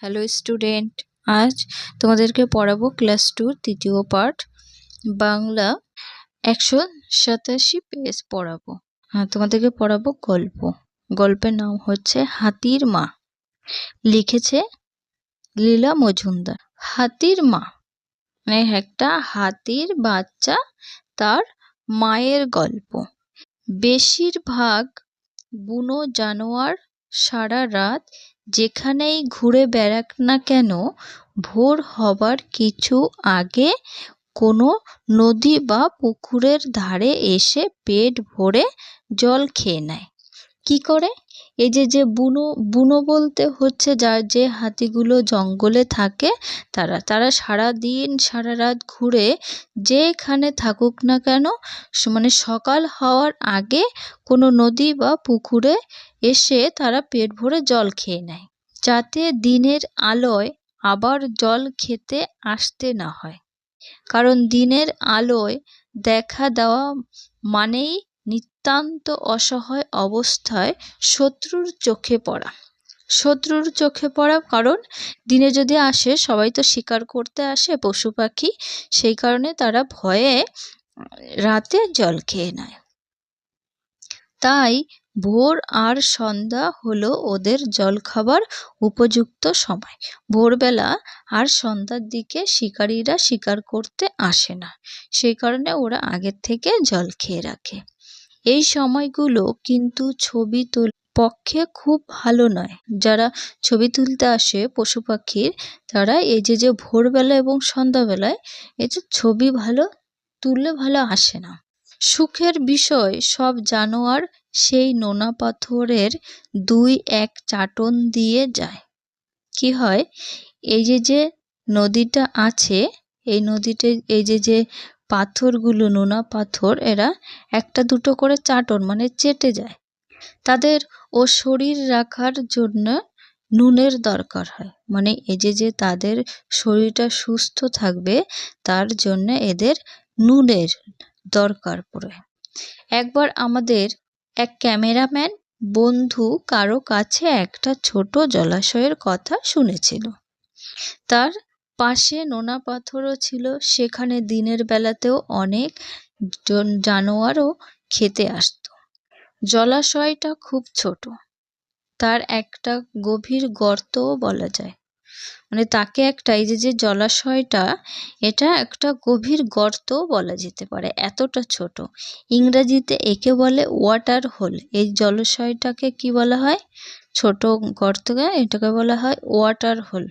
Hello student আজ তোমাদেরকে পড়াবো ক্লাস টুর তৃতীয় পাঠ। বাংলা একশো সাতাশি পেজ পড়াবো। হ্যাঁ তোমাদেরকে পড়াবো গল্প। গল্পের নাম হচ্ছে হাতির মা। লিখেছে লীলা মজুমদার। হাতির মা মানে একটা হাতির বাচ্চা তার মায়ের গল্প। বেশিরভাগ বুনো জানোয়ার সারা রাত যেখানেই ঘুরে বেড়াক না কেন, ভোর হবার কিছু আগে কোনো নদী বা পুকুরের ধারে এসে পেট ভরে জল খেয়ে নেয়। কি করে? এই যে যে বুনো বুনো বলতে হচ্ছে যার যে হাতিগুলো জঙ্গলে থাকে, তারা তারা সারা দিন সারা রাত ঘুরে যেখানে থাকুক না কেন মানে সকাল হওয়ার আগে কোনো নদী বা পুকুরে এসে তারা পেট ভরে জল খেয়ে নেয়, যাতে দিনের আলোয় আবার জল খেতে আসতে না হয়। কারণ দিনের আলোয় দেখা দেওয়া মানেই নিতান্ত অসহায় অবস্থায় শত্রুর চোখে পড়া। শত্রুর চোখে পড়া কারণ দিনে যদি আসে, সবাই তো শিকার করতে আসে পশু পাখি, সেই কারণে তারা ভয়ে রাতে জল খেয়ে নেয়। তাই ভোর আর সন্ধ্যা হলো ওদের জলখাবার উপযুক্ত সময়। ভোরবেলা আর সন্ধ্যার দিকে শিকারীরা শিকার করতে আসে না, সেই কারণে ওরা আগের থেকে জল খেয়ে রাখে। এই সময়গুলো কিন্তু ছবি তোল পক্ষে খুব ভালো নয়। যারা ছবি তুলতে আসে পশু পাখির, তারা এই যে যে ভোরবেলা এবং সন্ধ্যাবেলায় এই যে ছবি ভালো তুললে ভালো আসে না। সুখের বিষয়, সব জানোয়ার সেই নোনা পাথরের দুই এক চাটন দিয়ে যায়। কি হয়? এই যে যে নদীটা আছে, এই নদীতে এই যে যে পাথরগুলো, নোনা পাথর, এরা একটা দুটো করে চাটন মানে চেটে যায়। তাদের ও শরীর রাখার জন্য নুনের দরকার হয়। মানে এই যে যে তাদের শরীরটা সুস্থ থাকবে, তার জন্য এদের নুনের দরকার পড়ে। একবার আমাদের এক ক্যামেরাম্যান, বন্ধু কারও কাছে একটা ছোট জলাশয়ের কথা শুনেছিল। তার পাশে নোনা পাথরও ছিল, সেখানে দিনের বেলাতেও অনেক জানোয়ারও খেতে আসত। জলাশয়টা খুব ছোট, তার একটা গভীর গর্তও বলা যায়। মানে তাকে একটা, এই যে যে জলাশয়টা, এটা একটা গভীর গর্ত বলা যেতে পারে, এতটা ছোট। ইংরাজিতে একে বলে ওয়াটার হোল। এই জলাশয়টাকে কি বলা হয়? ছোট গর্তকে এটাকে বলা হয় ওয়াটার হোল।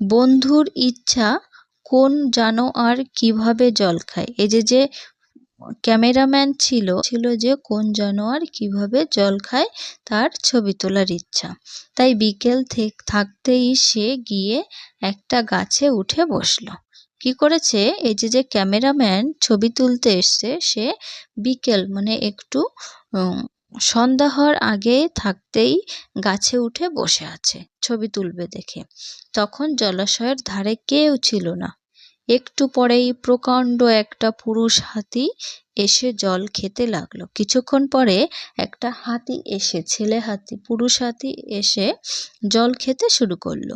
বন্ধুর ইচ্ছা কোন জানো আর কীভাবে জল খায়? এই যে যে ক্যামেরাম্যান ছিল ছিল যে কোন জানোয়ার কীভাবে জল খায় তার ছবি তোলার ইচ্ছা। তাই বিকেল থাকতেই সে গিয়ে একটা গাছে উঠে বসল। কি করেছে? এই যে যে ক্যামেরাম্যান ছবি তুলতে এসছে, সে বিকেল মানে একটু সন্ধ্যা হওয়ার আগে থাকতেই গাছে উঠে বসে আছে, ছবি তুলবে দেখে। তখন জলাশয়ের ধারে কেউ ছিল না। একটু পরেই প্রকাণ্ড একটা পুরুষ হাতি এসে জল খেতে লাগল। কিছুক্ষণ পরে একটা হাতি এসে, ছেলে হাতি, পুরুষ হাতি এসে জল খেতে শুরু করল।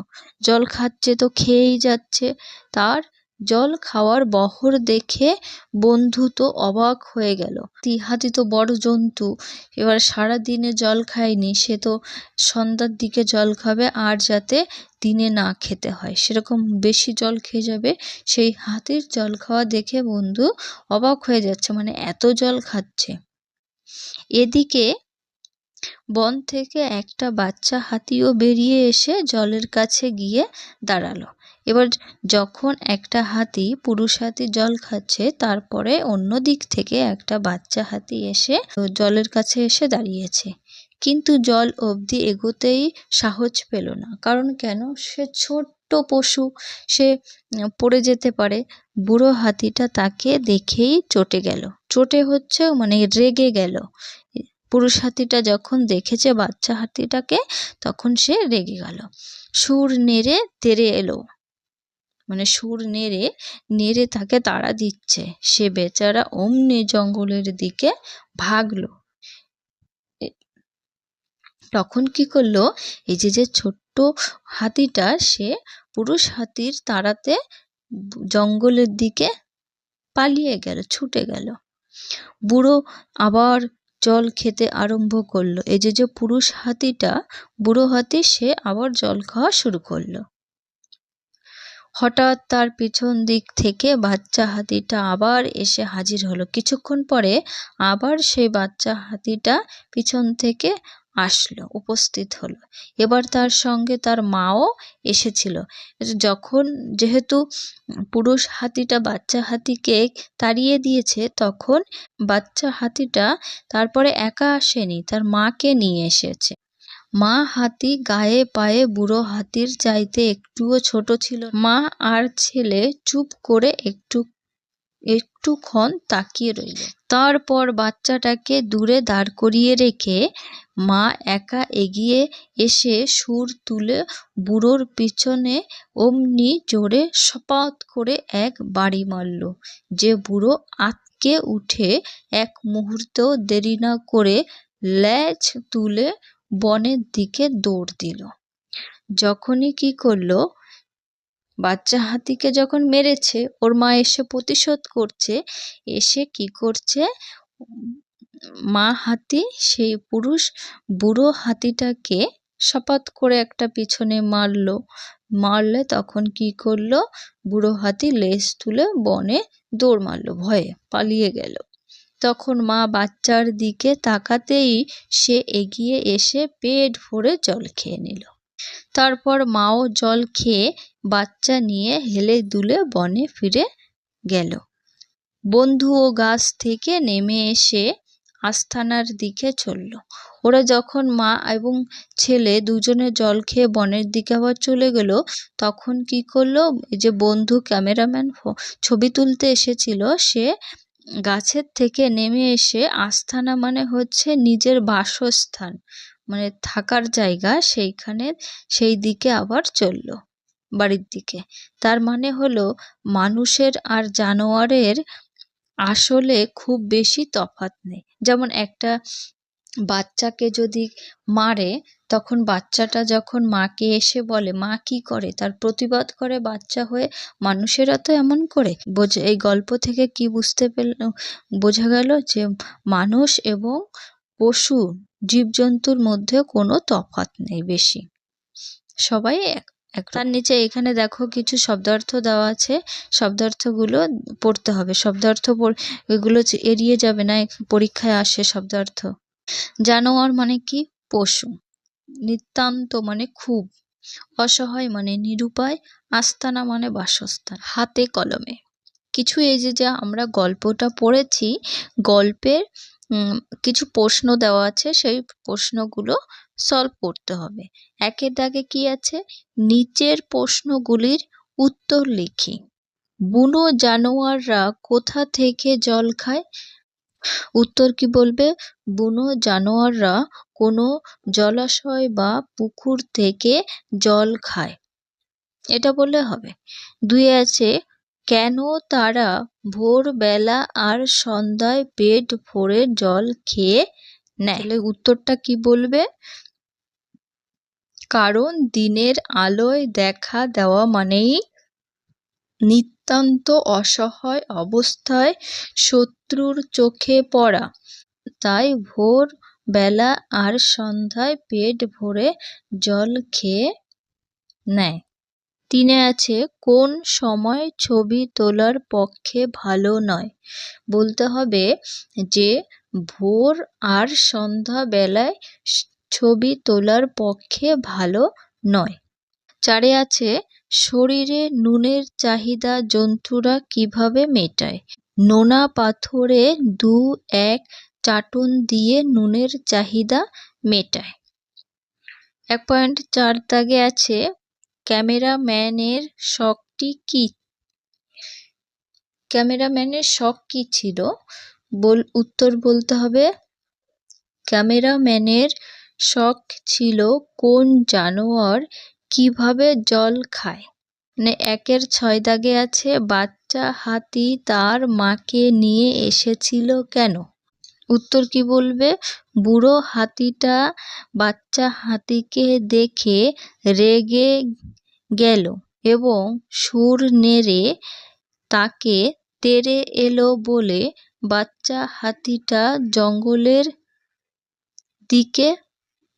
জল খাচ্ছে তো খেয়েই যাচ্ছে। তার জল খাওয়ার বহর দেখে বন্ধু তো অবাক হয়ে গেল। হাতি তো বড় জন্তু, এবার সারা দিনে জল খায়নি, সে তো সন্ধ্যার দিকে জল খাবে আর যাতে দিনে না খেতে হয়। সেরকম বেশি জল খেয়ে যাবে, সেই হাতির জল খাওয়া দেখে বন্ধু অবাক হয়ে যাচ্ছে মানে এত জল খাচ্ছে। এদিকে বন থেকে একটা বাচ্চা হাতিও বেরিয়ে এসে জলের কাছে গিয়ে দাঁড়াল। এবার যখন একটা হাতি পুরুষ হাতি জল খাচ্ছে, তারপরে অন্য দিক থেকে একটা বাচ্চা হাতি এসে জলের কাছে এসে দাঁড়িয়েছে। কিন্তু জল অবধি এগোতেই সাহস পেল না। কারণ কেন? সে ছোট্ট পশু, সে পড়ে যেতে পারে। বুড়ো হাতিটা তাকে দেখেই চটে গেল। চটে হচ্ছে মানে রেগে গেল। পুরুষ হাতিটা যখন দেখেছে বাচ্চা হাতিটাকে, তখন সে রেগে গেল। সুর নেড়ে তেড়ে এলো। মানে সুর নেড়ে নেড়ে তাকে তাড়া দিচ্ছে। সে বেচারা অমনি জঙ্গলের দিকে ভাগলো। তখন কি করল? এই যে যে ছোট্ট হাতিটা, সে পুরুষ হাতির তাড়াতে জঙ্গলের দিকে পালিয়ে গেল, ছুটে গেল। বুড়ো আবার জল খেতে আরম্ভ করল। এই যে যে পুরুষ হাতিটা, বুড়ো হাতি, সে আবার জল খাওয়া শুরু করল। হঠাৎ তার পিছন দিক থেকে বাচ্চা হাতিটা আবার এসে হাজির হলো। কিছুক্ষণ পরে আবার সেই বাচ্চা হাতিটা পিছন থেকে আসলো, উপস্থিত হলো। এবার তার সঙ্গে তার মাও এসেছিল। যখন যেহেতু পুরুষ হাতিটা বাচ্চা হাতিকে তাড়িয়ে দিয়েছে, তখন বাচ্চা হাতিটা তারপরে একা আসেনি, তার মাকে নিয়ে এসেছে। মা হাতি গায়ে পায়ে বুড়ো হাতির চাইতে একটুও ছোট ছিল মা আর ছেলে চুপ করে একটু, একটুক্ষণ তাকিয়ে রইল। তারপর বাচ্চাটাকে দূরে দাঁড় করিয়ে রেখে মা একা এগিয়ে এসে সুর তুলে বুড়োর পিছনে অমনি জোরে সপাত করে এক বাড়ি মারল, যে বুড়ো আতকে উঠে এক মুহূর্তেও দেরি না করে ল্যাজ তুলে বনের দিকে দৌড় দিল। যখনই কি করল, বাচ্চা হাতিকে যখন মেরেছে, ওর মা এসে প্রতিশোধ করছে, এসে কি করছে, মা হাতি, সেই পুরুষ বুড়ো হাতিটাকে শপথ করে একটা পিছনে মারলো। মারলে তখন কি করল, বুড়ো হাতি লেজ তুলে বনে দৌড় মারলো, ভয়ে পালিয়ে গেল। তখন মা বাচ্চার দিকে তাকাতেই সে এগিয়ে এসে পেট ভরে জল খেয়ে নিল। তারপর মাও জল খেয়ে বাচ্চা নিয়ে হেলে দুলে বনে ফিরে গেল। বন্ধু ও গাছ থেকে নেমে এসে আস্থানার দিকে চলল। ওরা যখন মা এবং ছেলে দুজনে জল খেয়ে বনের দিকে আবার চলে গেল, তখন কি করল যে বন্ধু ক্যামেরাম্যান ছবি তুলতে এসেছিল, সে গাছের থেকে নেমে এসে আস্থানা মানে হচ্ছে নিজের বাসস্থান মানে থাকার জায়গা সেইখানে সেই দিকে আবার চলল, বাড়ির দিকে। তার মানে হলো মানুষের আর জানোয়ারের আসলে খুব বেশি তফাৎ নেই। যেমন একটা বাচ্চাকে যদি মারে, তখন বাচ্চাটা যখন মাকে এসে বলে, মা কি করে? তার প্রতিবাদ করে বাচ্চা হয়ে, মানুষেরা তো এমন করে। বোঝে, এই গল্প থেকে কি বুঝতে পেল, বোঝা গেল যে মানুষ এবং পশু জীবজন্তুর মধ্যে কোনো তফাৎ নেই বেশি। সবাই এক এক তার নিচে এখানে দেখো কিছু শব্দার্থ দেওয়া আছে। শব্দার্থগুলো পড়তে হবে। শব্দার্থ এগুলো এড়িয়ে যাবে না পরীক্ষায় আসে শব্দার্থ। জানোয়ার মানে কি? পশু। নিতান্ত মানে খুব। অসহায় মানে নিরুপায়। আস্তানা মানে বাসস্থান। হাতে কলমে। কিছু এই যে, যা আমরা গল্পটা পড়েছি, গল্পের কিছু প্রশ্ন দেওয়া আছে, সেই প্রশ্নগুলো সলভ করতে হবে। একের দাগে কি আছে? নিচের প্রশ্নগুলির উত্তর লিখি। বুনো জানোয়াররা কোথা থেকে জল খায়? উত্তর কি বলবে? বুনো জানোয়াররা কোনো জলাশয় বা পুকুর থেকে জল খায়। এটা বললে হবে। দুই আছে, কেন তারা ভোরবেলা আর সন্ধ্যায় পেট ভরে জল খেয়ে নেয়? উত্তরটা কি বলবে? কারণ দিনের আলোয় দেখা দেওয়া মানেই নিতান্ত অসহায় অবস্থায় শত্রুর চোখে পড়া। তাই ভোর বেলা আর সন্ধ্যায় পেট ভরে জল খেয়ে নেয়। তিনে আছে, কোন সময় ছবি তোলার পক্ষে ভালো নয়? বলতে হবে যে, ভোর আর সন্ধ্যা বেলায় ছবি তোলার পক্ষে ভালো নয়। চারে আছে, শরীরে নুনের চাহিদা জন্তুরা কীভাবে মেটায়? নোনা পাথরে দু এক চাটুন দিয়ে নুনের চাহিদা মেটায়। এক পয়েন্ট চার দাগে আছে, ক্যামেরাম্যানের শখটি কি? ক্যামেরাম্যানের শখ কি ছিল? বল, উত্তর বলতে হবে। ক্যামেরাম্যানের শখ ছিল কোন জানোয়ার কীভাবে জল খায়? মানে একের ছয় দাগে আছে, বাচ্চা হাতি তার মাকে নিয়ে এসেছিল কেন? উত্তর কি বলবে? বুড়ো হাতিটা বাচ্চা হাতিকে দেখে রেগে গেল এবং সুর নেড়ে তাকে তেড়ে এলো বলে বাচ্চা হাতিটা জঙ্গলের দিকে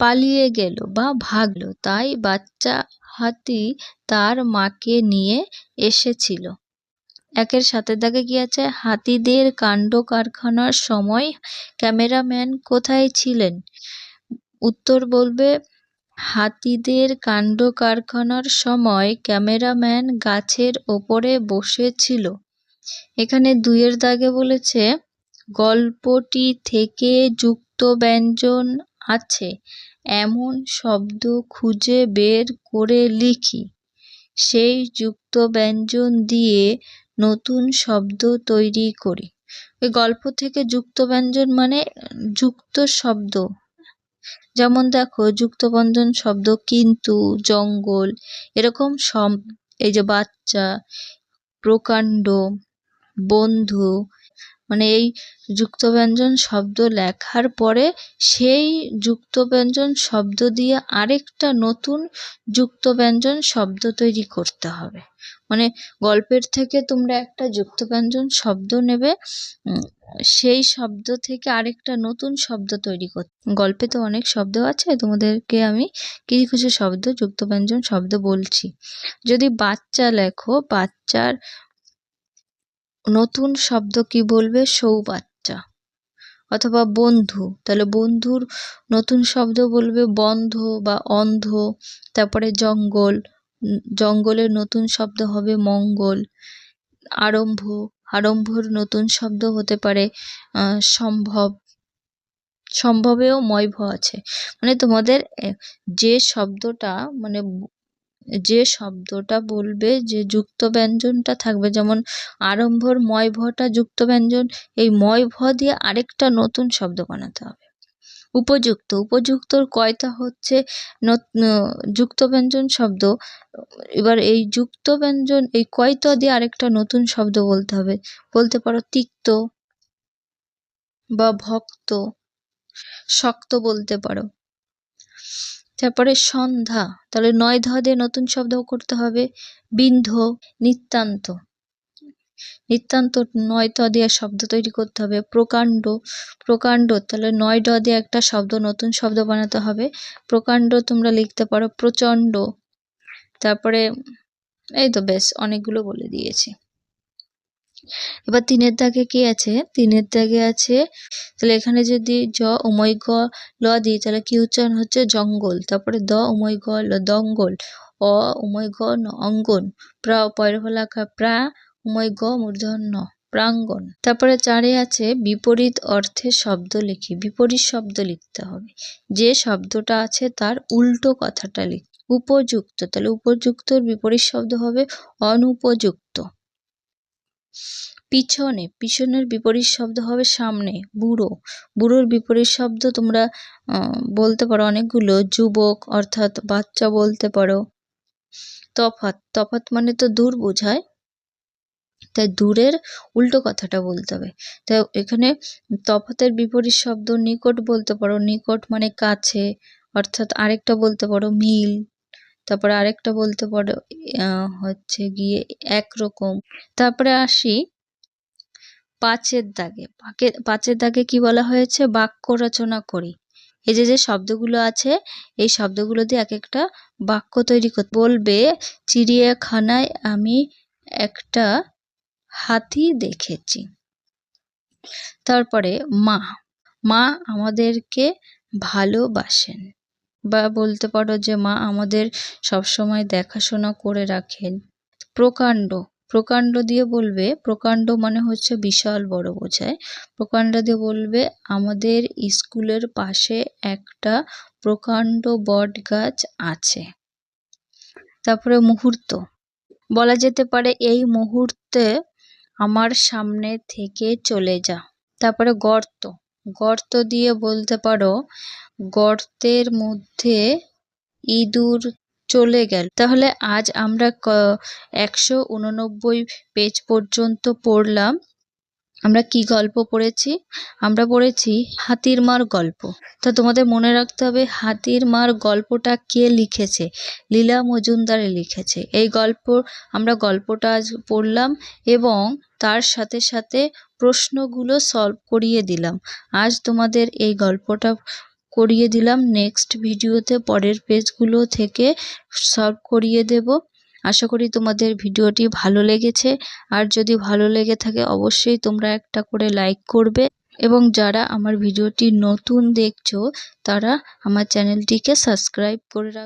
পালিয়ে গেল বা ভাগল। তাই বাচ্চা হাতি তার মাকে নিয়ে এসেছিল। একের সাথে দাগে কি আছে? হাতিদের কাণ্ড কারখানার সময় ক্যামেরাম্যান কোথায় ছিলেন? উত্তর বলবে, হাতিদের কাণ্ড কারখানার সময় ক্যামেরাম্যান গাছের ওপরে বসেছিল। এখানে দুইয়ের দাগে বলেছে, গল্পটি থেকে যুক্ত ব্যঞ্জন আছে। এমন শব্দ খুঁজে বের করে লিখি। সেই যুক্ত ব্যঞ্জন দিয়ে নতুন শব্দ তৈরি করি। ওই গল্প থেকে যুক্ত ব্যঞ্জন মানে যুক্ত শব্দ। যেমন দেখো যুক্তবন্ধন শব্দ কিন্তু জঙ্গল, এরকম সব এই যে বাচ্চা, প্রকাণ্ড, বন্ধু মানে এই যুক্তব্যঞ্জন শব্দ লেখার পরে সেই যুক্তব্যঞ্জন শব্দ দিয়ে আরেকটা নতুন যুক্তব্যঞ্জন শব্দ তৈরি করতে হবে। মানে গল্পের থেকে তোমরা একটা যুক্তব্যঞ্জন শব্দ নেবে সেই শব্দ থেকে আরেকটা নতুন শব্দ তৈরি কর, গল্পে তো অনেক শব্দ আছে, তোমাদেরকে আমি কিছু কিছু শব্দ, যুক্তব্যঞ্জন শব্দ বলছি। যদি বাচ্চা লেখো, বাচ্চার নতুন শব্দ কি বলবে? সৌবাচ্চা। অথবা বন্ধু। তাহলে বন্ধুর নতুন শব্দ বলবে বন্ধ বা অন্ধ। তারপরে জঙ্গল। জঙ্গলের নতুন শব্দ হবে মঙ্গল। আরম্ভ। আরম্ভর নতুন শব্দ হতে পারে সম্ভব। সম্ভবেও ময়ভ আছে। মানে তোমাদের যে শব্দটা মানে যে শব্দটা বলবে, যে যুক্ত ব্যঞ্জনটা থাকবে, যেমন আরম্ভর ময় ভটা, যুক্ত ব্যঞ্জন, এই ময় ভ দিয়ে আরেকটা নতুন শব্দ বানাতে হবে। উপযুক্ত, উপযুক্তর কয়টা হচ্ছে? যুক্ত ব্যঞ্জন শব্দ, এবার এই যুক্ত ব্যঞ্জন, এই কয়টা দিয়ে আরেকটা নতুন শব্দ বলতে হবে? বলতে পারো তিক্ত বা ভক্ত, শক্ত বলতে পারো। তারপরে সন্ধ্যা, তাহলে নয় ধ দিয়ে নতুন শব্দ করতে হবে, বিন্ধ নিত্যান্ত নিত্যান্ত নয় ত দিয়ে শব্দ তৈরি করতে হবে, প্রকাণ্ড প্রকাণ্ড, তাহলে নয় ড দিয়ে একটা শব্দ, নতুন শব্দ বানাতে হবে, প্রকাণ্ড তোমরা লিখতে পারো, প্রচণ্ড। তারপরে, এই তো বেশ, অনেকগুলো বলে দিয়েছি। এবার তিনের দাগে কি আছে? তিনের দাগে আছে, তাহলে এখানে যদি জ উময় গ ল দিই, তাহলে কি উচ্চারণ হচ্ছে? জঙ্গল। তারপরে দ উময় গ ল দঙ্গল, অ উময় গ ন অঙ্গন, প্রা পয়রফলাকা প্রা উময় গ মূর্ধন্য প্রাঙ্গন। তারপরে চারে আছে বিপরীত অর্থে শব্দ লিখি, বিপরীত শব্দ লিখতে হবে। যে শব্দটা আছে তার উল্টো কথাটা লিখ। উপযুক্ত, তাহলে উপযুক্তর বিপরীত শব্দ হবে অনুপযুক্ত। পিছনে, পিছনের বিপরীত শব্দ হবে সামনে, বুড়ো। বুড়োর বিপরীত শব্দ তোমরা বলতে পারো, অনেকগুলো। যুবক, অর্থাৎ বাচ্চা বলতে পারো। তফাত তফাত মানে তো দূর বোঝায়। তাই দূরের উল্টো কথাটা বলতে হবে। তাই এখানে তফাতের বিপরীত শব্দ নিকট বলতে পারো। নিকট মানে কাছে, অর্থাৎ আরেকটা বলতে পারো, মিল। তারপরে আরেকটা বলতে পারো হচ্ছে গিয়ে একরকম। তারপরে আসি পাঁচের দাগে। পাঁচের দাগে কি বলা হয়েছে? বাক্য রচনা করি। এই যে যে শব্দগুলো আছে, এই শব্দগুলো দিয়ে এক একটা বাক্য তৈরি করতে বলবে, চিড়িয়াখানায় আমি একটা হাতি দেখেছি। তারপরে, মা। মা আমাদেরকে ভালোবাসেন। বা বলতে পারো যে মা আমাদের সবসময় দেখাশোনা করে রাখেন। প্রকাণ্ড প্রকাণ্ড দিয়ে বলবে, প্রকাণ্ড মানে হচ্ছে বিশাল বড় বোঝায়। প্রকাণ্ড দিয়ে বলবে, আমাদের স্কুলের পাশে একটা প্রকাণ্ড বট গাছ আছে। তারপরে মুহূর্ত। বলা যেতে পারে এই মুহূর্তে আমার সামনে থেকে চলে যা। তারপরে গর্ত। গর্ত দিয়ে বলতে পারো, গর্তের মধ্যে ইঁদুর চলে গেল। তাহলে আজ আমরা ক একশো উননব্বই পেজ পর্যন্ত পড়লাম। আমরা কি গল্প পড়েছি? আমরা পড়েছি হাতির মার গল্প। তা তোমাদের মনে রাখতে হবে, হাতির মার গল্পটা কে লিখেছে? লীলা মজুমদারে লিখেছে। এই গল্প, আমরা গল্পটা আজ পড়লাম এবং তার সাথে সাথে প্রশ্নগুলো সলভ করিয়ে দিলাম। আজ তোমাদের এই গল্পটা করিয়ে দিলাম। নেক্সট ভিডিওতে পরের পেজগুলো থেকে সলভ করিয়ে দেব। আশা করি তোমাদের ভিডিওটি ভালো লেগেছে। আর যদি ভালো লেগে থাকে, অবশ্যই তোমরা একটা করে লাইক করবে। এবং যারা আমার ভিডিওটি নতুন দেখছ, তারা আমার চ্যানেলটিকে সাবস্ক্রাইব করে রাখবে